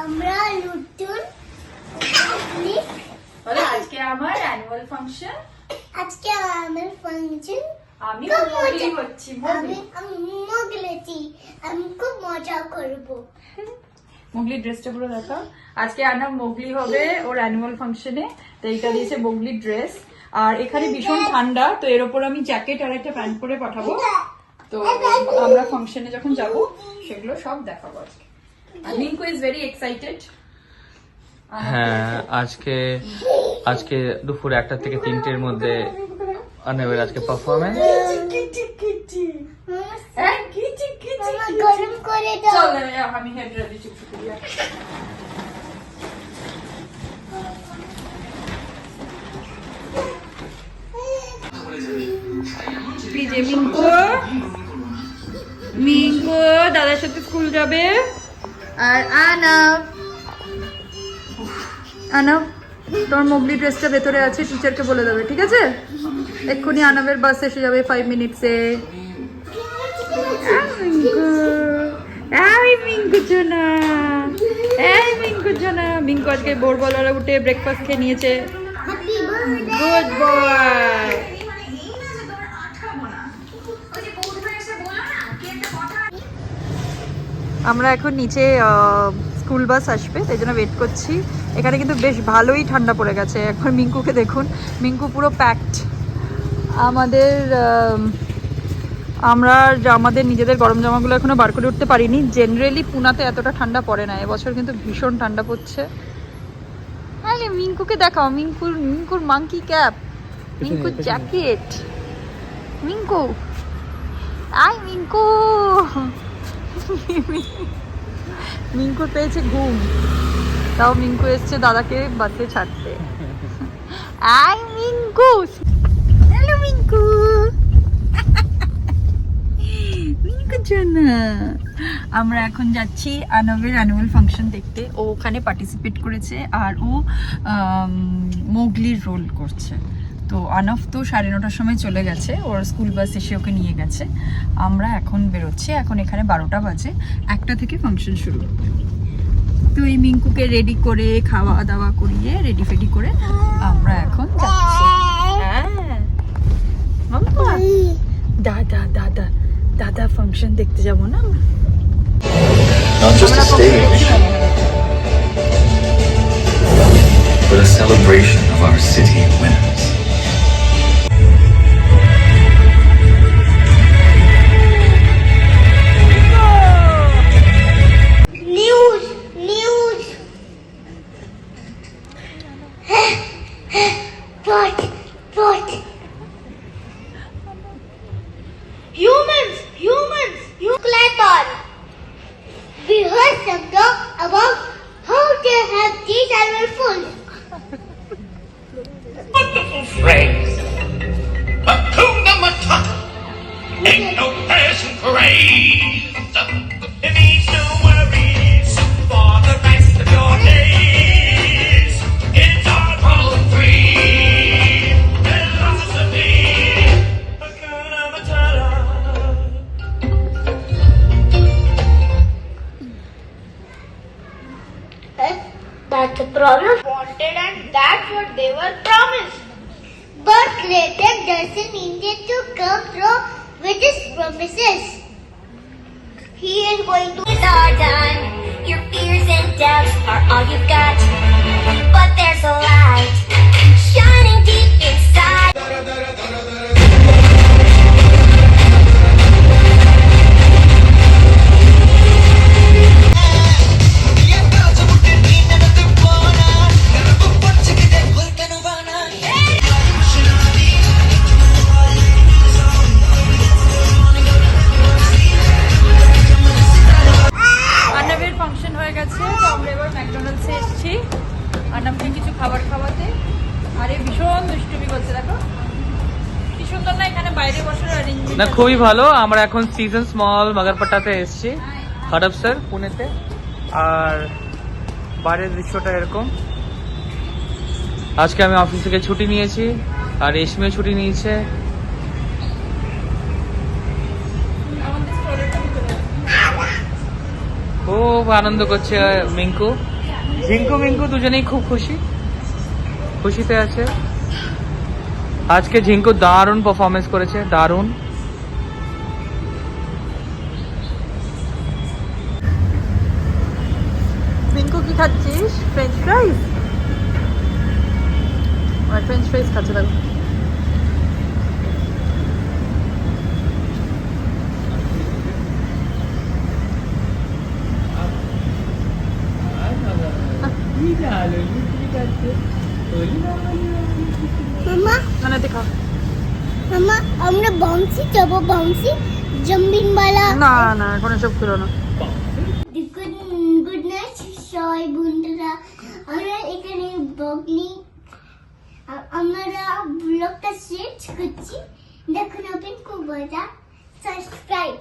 আমরা নতুন বলে আজকে আমার অ্যানুয়াল ফাংশন আজকে আমার ফাংশন আমি মোগলি হচ্ছি আমি মোগলি আমি মোগলেছি। আমি খুব মজা করব। মোগলি ড্রেসটা পুরো দেখো। আজকে আনা মোগলি হবে ওর অ্যানুয়াল ফাংশনে তো এইটা দিয়েছে মোগলি ড্রেস আর এখানে ভীষণ ঠান্ডা তো এর ওপর আমি জ্যাকেট আর একটা প্যান্ট পরে পাঠাবো। তো আমরা ফাংশনে যখন যাব সেগুলো সব দেখাবো আজকে। আর মিঙ্কু ইজ ভেরি এক্সাইটেড হ্যাঁ আজকে আজকে দুপুর একটা থেকে তিনটের মধ্যে আনাবের আজকে পারফরমেন্স মামা গরম করে দাও। চল আমি হেড রেডি চুপ করি এই মিঙ্কু মিঙ্কু দাদার সাথে স্কুল যাবে। আর আনাব। আনাব তোমার মোগলি ড্রেসটা ভেতরে আছে টিচারকে বলে দেবে, ঠিক আছে? এক্ষুনি আনাবের বাস এসে যাবে ফাইভ মিনিটসে উঠে ব্রেকফাস্ট খেয়ে নিয়েছে। গুড বয় আমরা এখন নিচে স্কুল বাস আসবে তাই জন্য ওয়েট করছি। এখানে কিন্তু বেশ ভালোই ঠান্ডা পড়ে গেছে। এখন মিঙ্কুকে দেখুন। মিঙ্কু পুরো প্যাকড আমাদের আমরা আমাদের নিজেদের গরম জামাগুলো এখনও বার করে উঠতে পারিনি। জেনারেলি পুনাতে এতটা ঠান্ডা পড়ে না। এবছর কিন্তু ভীষণ ঠান্ডা পড়ছে। আরে মিঙ্কুকে দেখাও। মিঙ্কুর মিঙ্কুর মাঙ্কি ক্যাপ মিঙ্কুর জ্যাকেট মিঙ্কু। আই মিঙ্কু। মিঙ্কুর পেয়েছে ঘুম। তাও মিঙ্কু এসছে দাদাকে বাসে ছাড়তে। আই মিঙ্কু! হ্যালো মিঙ্কু! মিঙ্কু আমরা এখন যাচ্ছি আনবের অ্যানুয়াল ফাংশন দেখতে। ও ওখানে পার্টিসিপেট করেছে আর ও মোগলির রোল করছে। তো আনফ তো সাড়ে নটার সময় চলে গেছে, ওর স্কুল বাস এসে ওকে নিয়ে গেছে। আমরা এখন বেরোচ্ছি, এখন এখানে বারোটা বাজে, একটা থেকে ফাংশন শুরু। তো এই মিঙ্কুকে রেডি করে খাওয়া দাওয়া করিয়ে রেডি ফেডি করে আমরা এখন যাচ্ছি। দাদা দাদা দাদা ফাংশন দেখতে যাব না আমরা? But a celebration of our city winners. reverse the dog about how to have these animal food. A problem. Wanted and that's what they were promised. But creative doesn't need to come through with his promises. He is going to. It's all done. Your fears and doubts are all you've got. But there's a light না খুবই ভালো। আমরা এখন season small মাগারপাটাতে এসেছি। হডপসর পুনেতে। আর বাইরের দৃশ্যটা এরকম। আজকে আমি অফিস থেকে ছুটি নিয়েছি আর রেশমিও ছুটি নিয়েছে। খুব আনন্দ করছে মিঙ্কু। ঝিঙ্কু মিঙ্কু দুজনেই খুব খুশি। খুশিতে আছে। আজকে ঝিঙ্কু দারুণ পারফরমেন্স করেছে, দারুণ। মিঙ্কু কি খাচ্ছিস? ফ্রেঞ্চ ফ্রাইজ ফ্রেঞ্চ ফ্রাইজ খাচ্ছে দেখো মামা মানে দেখা মামা আমরা বাউন্সি যাব বাউন্সি জাম্পিং বালা না না এখন এসব খেলো না। গুড গুড নাইট সবাই বন্ধুরা। আমরা এখানে বগনি আমরা ব্লগটা শেষ করছি। দেখুন আপনি খুব মজা সাবস্ক্রাইব